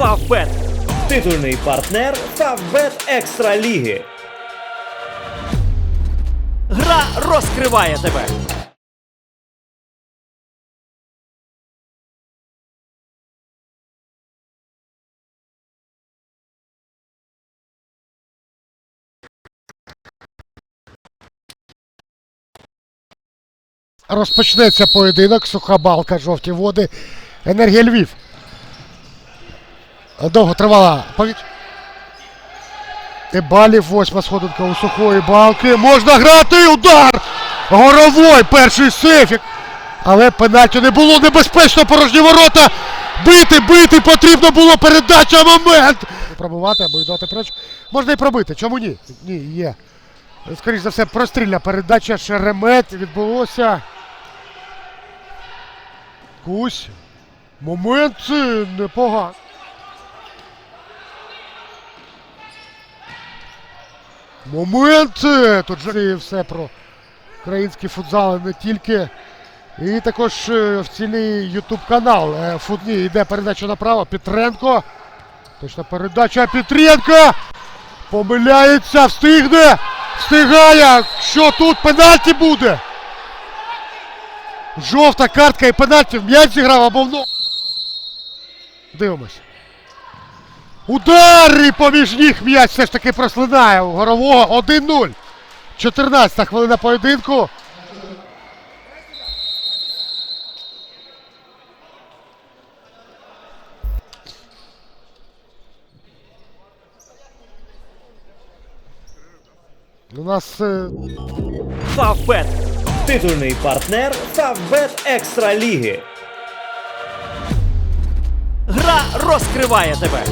Фавбет. Титульний партнер Фавбет Екстра Ліги. Гра розкриває тебе. Розпочнеться поєдинок, суха балка, жовті води. Енергія Львів. Довго тривала повіч. Тибалів, восьма сходинка у сухої балки. Можна грати! Удар! Горовой! Перший сейфік. Але пенальті не було небезпечно, порожні ворота. Бити, бити потрібно було передача момент. Пробувати або йдати преч. Можна і пробити. Чому ні? Ні, є. Скоріше за все, прострільна передача Шеремет відбулося. Кусь. Момент е, непоганий. Момент. е, Тут і все про українські футзали не тільки. І також е, офіційний ютуб канал. Е, Футні йде передача направо. Петренко. Точна передача Петренко. Помиляється, встигне. Встигає. Що тут пенальті буде? Жовта картка і пенальті в м'яч зіграв або в. Дивимось. Удар і поміж ніг м'яч все ж таки прослинає у горового 1-0. 14 хвилина поєдинку. У нас Фавбет. Титульний партнер Фавбет Екстра Ліги. Гра розкриває тебе.